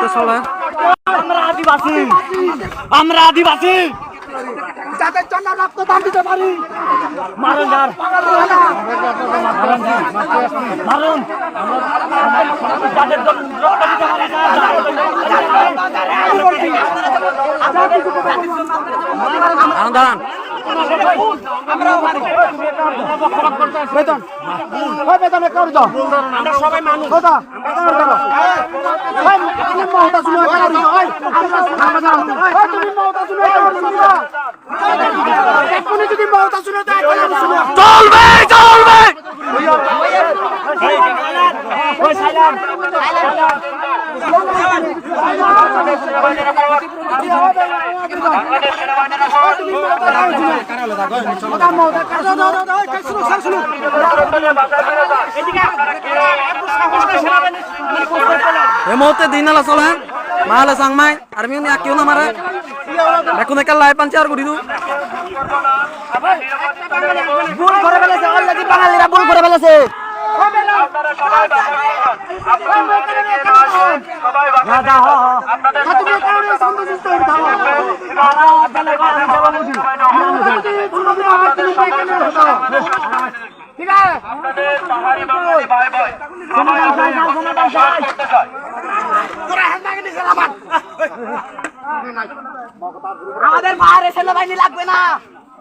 মুহূর্তে চলে আমরা আদিবাসী। আমরা আদিবাসী। যাদের জন্য রক্তদান দিতে পারি। মারুন যার মারুন। মারুন যাদের জন্য দিতে পারি দাঁড়ান দাঁড়ান। বেতন ওই বেতন করে দাও আমরা সবাই মানুষ কথা তুমি মহতা শুনে ওই তুমি মহতা শুনে এক্ষুনি যদি মহতা শুনে তো এখন আমি শুনে চলবে চলবে। ওই এই মুহূর্তে দিন আলা চলে। মালে সাংমাই আর্মি কেউ না মারে দেখুন একাল লাই পাঞ্চে আর গুড়ি দু ভুল করে ভুল করে ফেলেছে। রাজা হ তুমি কারণে সন্তুষ্ট উঠাও ঠিক আছে। আমাদের মায়ের সেনাবাহিনী লাগবে না।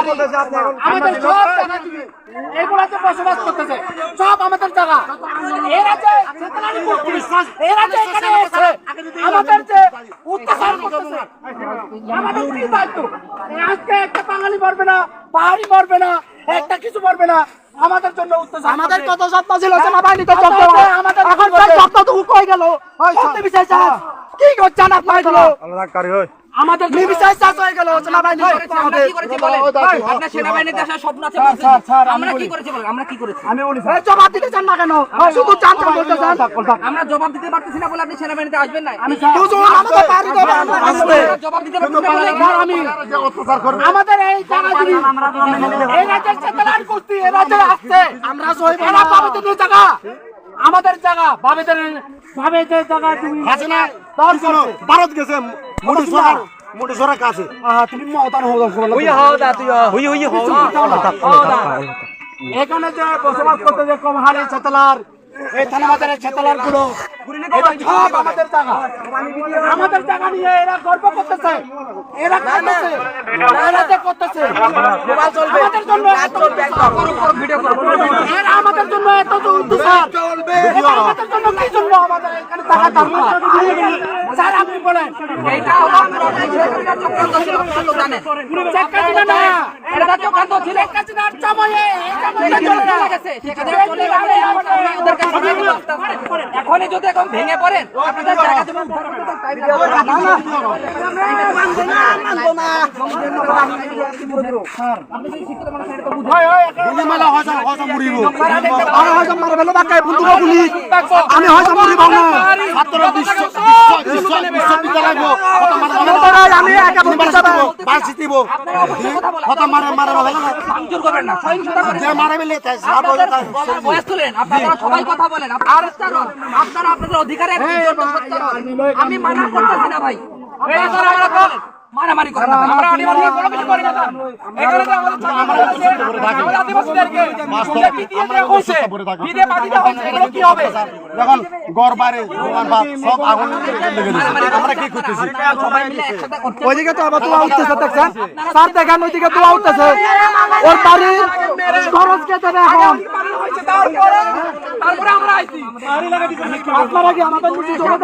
আমাদের সব জায়গা এগুলাতে বসবাস করতেছে সব আমাদের জায়গা। এরা যে সেকেন্ডারি পুলিশ এরা যে এখানে এসে আমাদের যে করতেছে আমাদের কি দায়িত্ব? আজকে একটা বাঙালি মরবে না পাহাড়ি মরবে না একটা কিছু মরবে না আমাদের জন্য আমাদের কত স্বপ্ন ছিল সেনাবাহিনীতে যত্ন আমাদের এখন তার যত্ন তো কই গেল। করতে বিচার কি করছেন আপনারা আমাদের নির্বিচার চাষ হয়ে গেল সেনাবাহিনী আমরা কি করেছি বলেন? আপনার সেনাবাহিনীতে আসার স্বপ্ন আছে। আমরা কি করেছি বলেন? আমরা কি করেছি? এই জবাব দিতে চান না কেন? শুধু জানতে বলতে চান? আমরা জবাব দিতে পারতেছি না বলে আপনি সেনাবাহিনীতে আসবেন না। আমি দুজন আমাদের বাড়ি দেবে আমরা আসবে জবাব দিতে পারতেছি না বলে আমি আমাদের এই জায়গা যদি এই রাজ্যের চেতনার কুস্তি এই রাজ্যে আসছে আমরা সহিব বাবেদের এই জায়গা। আমাদের জায়গা বাবেদের বাবেদের জায়গা তুমি আছে না তোর ভারত গেছে। মোটু সরা মোটু সরা কাছে। আহা, তুমি মহতান হও হুই হও দা তুই হুই হুই হও। এখানে যে বসবাস করতে যে কমহারি চেতলার এই থানা বাজারের চেতলারগুলো সব আমাদের জায়গা নিয়ে এরা গর্ব করতেছে। এরা করতেছে। এরা করতেছে। আমাদের জন্য এত এরা আমাদের জন্য এত আমাদের জন্য কি জন্য আমাদের এখানে টাকা দরকার? স্যার আপনি বলেন। হলো চক্রান্ত ছিল এটা চলে গেছে। চলে এখনই যদি এখন ভেঙে পড়েন আমি হয়তো মরিব না আমি একা বাসি সহিংসতা করেন যে মারে কথা বলেন আপনারা আপনাদের অধিকারে একটু জোর সচ্চার হন। আমি মানা করতেছি না ভাই। মারামারি করেন না আমরা আদিবাসী কোনো কিছু করি না এখানে তো আমাদের আদিবাসীদেরকে দেওয়া হয়েছে, পিটিয়ে পাঠিয়ে দেওয়া হয়েছে, এগুলো কি হবে? যখন গড় বাড়ে দোকান সব আগুন লেগে দিচ্ছে আমরা কি করতেছি সবাই মিলে একসাথে ওইদিকে তো আবার তোলা উঠতেছে দেখছেন? স্যার দেখেন ওইদিকে তোলা উঠতেছে। ওর বাড়ি খরচ কে দেবে এখন? তারপরে আমরা আইছি। আপনারা কি আমাদের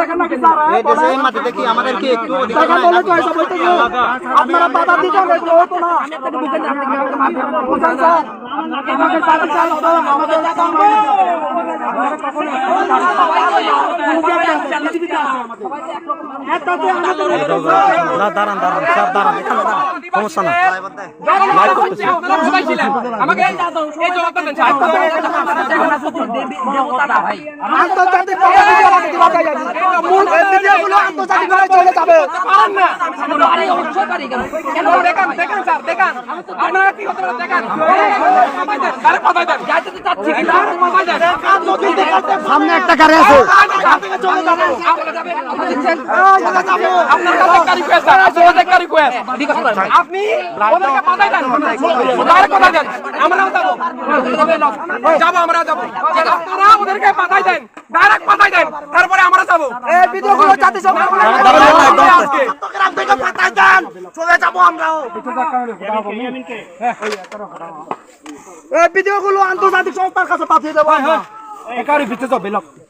দেখেন নাকি স্যার? বলেন। মাটিতে কি আমাদের কি একটু আপনারা বাধা হতো না হতো, না আন্তর্জাতিক চলে পারেন না আরে অবশ্যই কেন কেন দেখান দেখান স্যার দেখান আপনারা কি হতে পারে দেখান আরে দেন যাইতে চাচ্ছি কিন্তু কথাই সামনে একটা গাড়ি আছে আপনি আমরা যাব যাব আমরা যাব আপনারা ওদেরকে পাঠাই দেন ডাইরেক্ট পাঠাই দেন তারপরে আমরা যাব এই আজকে চট্টগ্রাম থেকে পাঠাই চলে যাব আমরাও এই ভিডিওগুলো আন্তর্জাতিক সংস্থার কাছে পাঠিয়ে দেবো একারি ভিতরে যাবে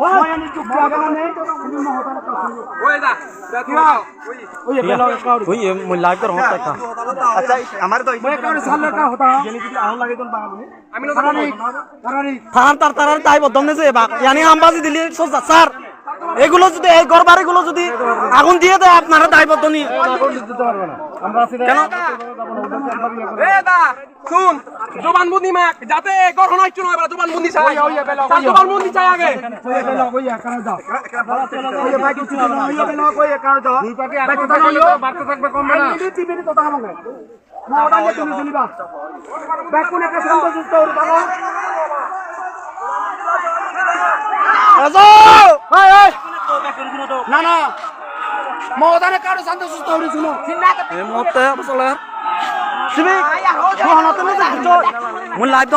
হয়ে আমি হয়ে ওই মই লাইভ কর হতা কা আমি না থানার তার তার তাই বদম নেছে বাক ইয়ানি আমবাজি দিলি সোজা স্যার এগুলো যদি এই ঘর বাড়িগুলো যদি আগুন দিয়ে দেয় আপনারা দায়বদ্ধ নিয়ে। কেন? শুন জবানবন্দি মাক যাতে গঠন হইছ না এবার জবানবন্দি চাই। জবানবন্দি চাই আগে। না না। মহদানে কারও শান্ত সুস্থ হয়ে শুনো। এই মুহূর্তে মই লাইভ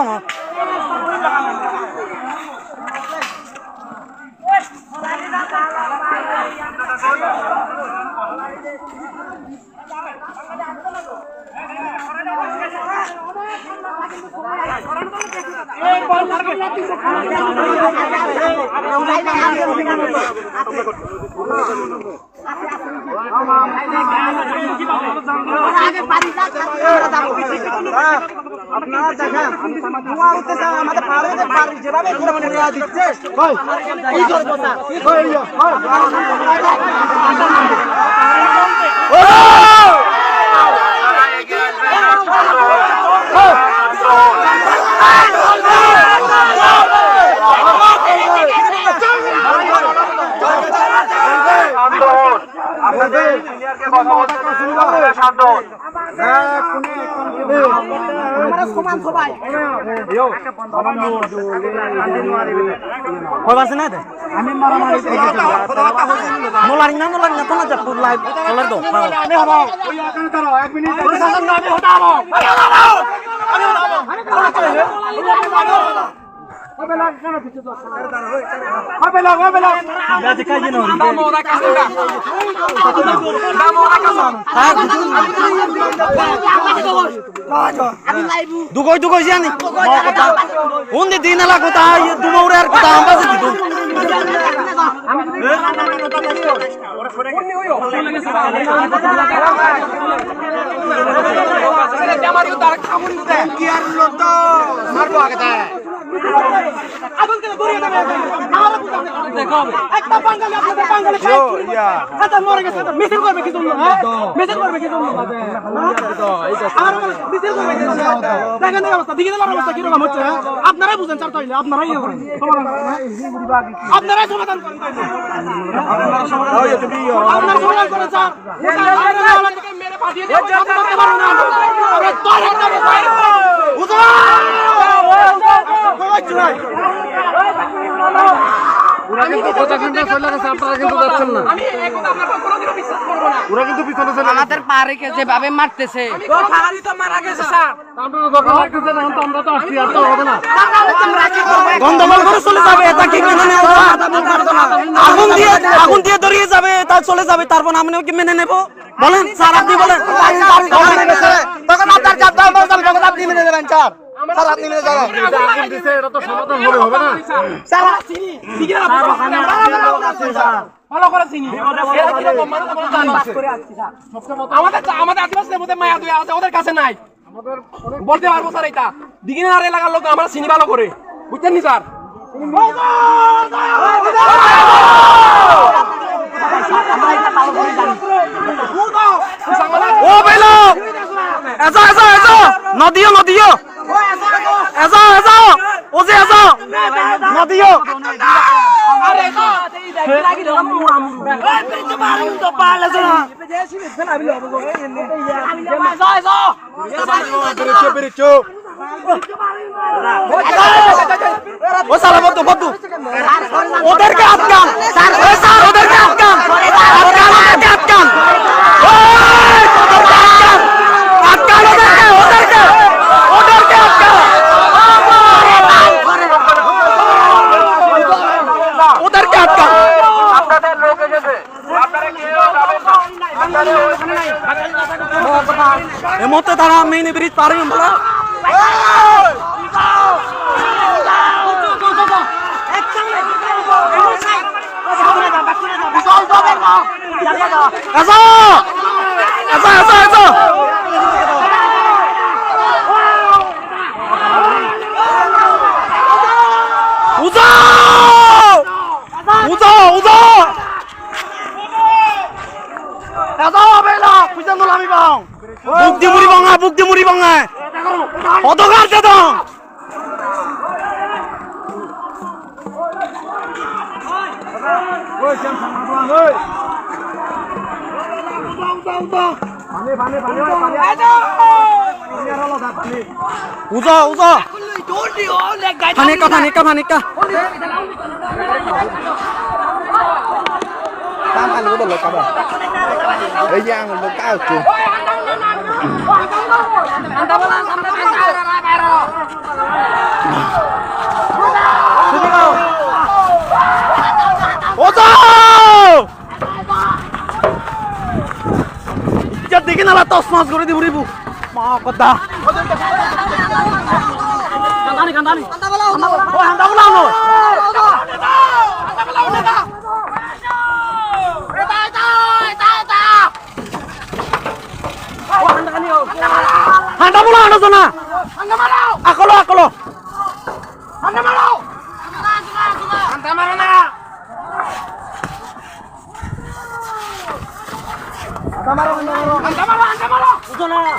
দং কইবাছে না দে আমি মারামারি নোলারিং না নোলারিং না তোলা যা পুর লাইভ চলার দো দামোরা কাসুরা দামোরা কাসুরা দুগই দুগই জানি উন্দি দিন এলা কথা ইয়ে দুমৌরে আর কথা আমার ইউ তার খামুন দে কি আর লত মারবো আগে আমার একটা বাঙালি আপনাদের বাঙালি খাই মরে গেছে মিছিল করবে কি জন্য হ্যাঁ মিছিল করবে কি জন্য আর মিছিল করবে কি জন্য দেখেন অবস্থা দিকে দেওয়ার অবস্থা কি হচ্ছে হ্যাঁ? আপনারাই বুঝেন স্যার তাইলে আপনারাই ইয়ে করেন হ্যাঁ? আপনারাই সমাধান করেন আপনারা সমাধান করেন স্যার মেরে পাঠিয়ে দেবো সমাধান করতে না। আমাদের পা রেখে যেভাবে মারতেছে। ফাহারি তো মারা গেছে। স্যার। গন্ডগোল করে চলে যাবে এটা কি মেনে নেব আগুন দিয়ে আগুন দিয়ে ধরিয়ে যাবে তা চলে যাবে তারপর আমি কি মেনে নেব? বলেন স্যার আপনি বলেন। জানি। আমাদের আমাদের আদিবাসীদের মধ্যে মায়া দুয়া আছে ওদের কাছে নাই। বলতে পারব স্যার এটা। দিঘিনার এলাকার লোক আমরা চিনি ভালো করে। বুঝছেন নি স্যার? ও বেলো এসো এসো এসো। নদিও নদিও। এসো এসো ও যে এসো নদিও ওদেরকে আটকান। ওদেরকে আটকান। আটকান। ওদেরকে আটকান ওই, ওদেরকে আটকান আটকান ওদেরকে ওদেরকে ওদেরকে আটকান ওদেরকে আটকান এই মুহূর্তে তারা মেইন ব্রিজ পার হয়ে বলা এসো এসো এসো এসো উজো উজো উজো এসো বেলা পয়সা নোলা আমি পাও বুক দি মুড়ি বঙ্গা বুক দি মুড়ি বঙ্গা অতকার দে দাও উজো উজো। দেখি না তস মাস করে দিব রিবু। mau dah. Kantani, kantani. Hantam lawan. Oh, hantam lawan lo. Hantam lawan lo. Handa mo lang, ano sana? Handa mo lang! Ako lo, ako lo! Handa mo lang! Handa mo lang! Handa mo lang! Handa mo lang! Handa mo lang! Handa mo lang! Handa mo lang!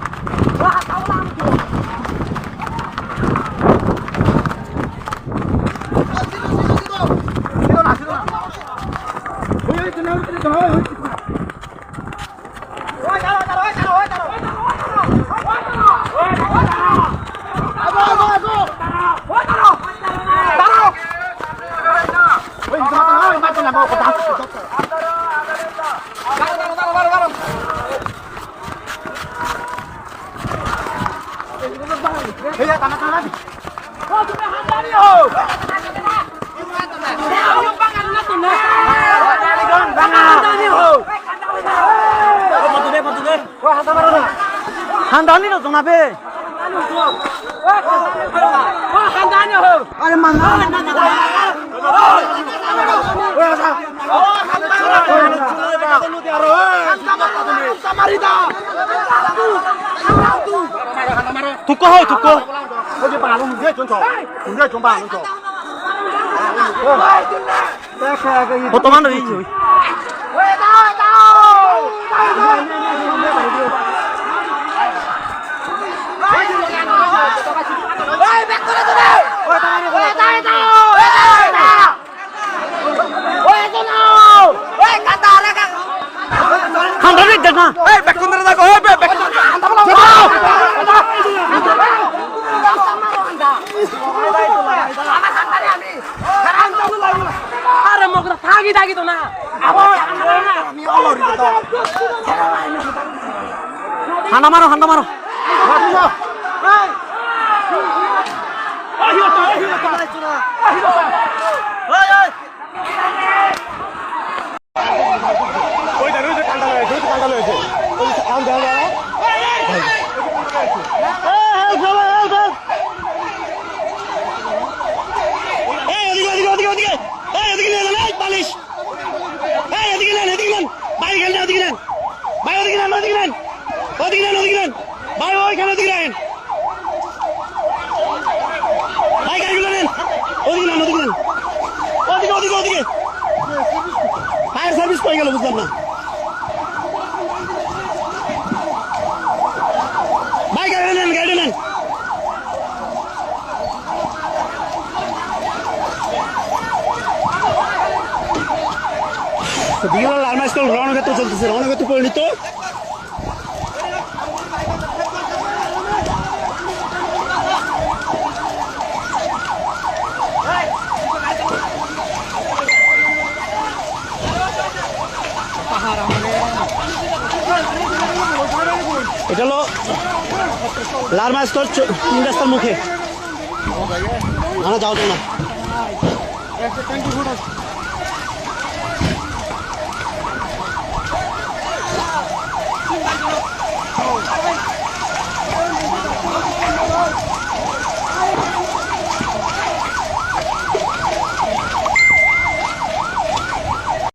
খানদানিরও জনাবে আরে মানা থুকো হয় থুকো বর্তমান রয়েছে ঠান্ডা মারো ঠান্ডা মারো। হয়ে গেল, বুঝলাম না। ভাই গাড়ি নেন গাড়ি নেন। বিকেল আলমাইস্কল রণক্ষেত্র চলতেছে রণক্ষেত্র পরিণত। এটা হলো লালমা মাছ তোর তিন রাস্তার মুখে। না যাও যাও না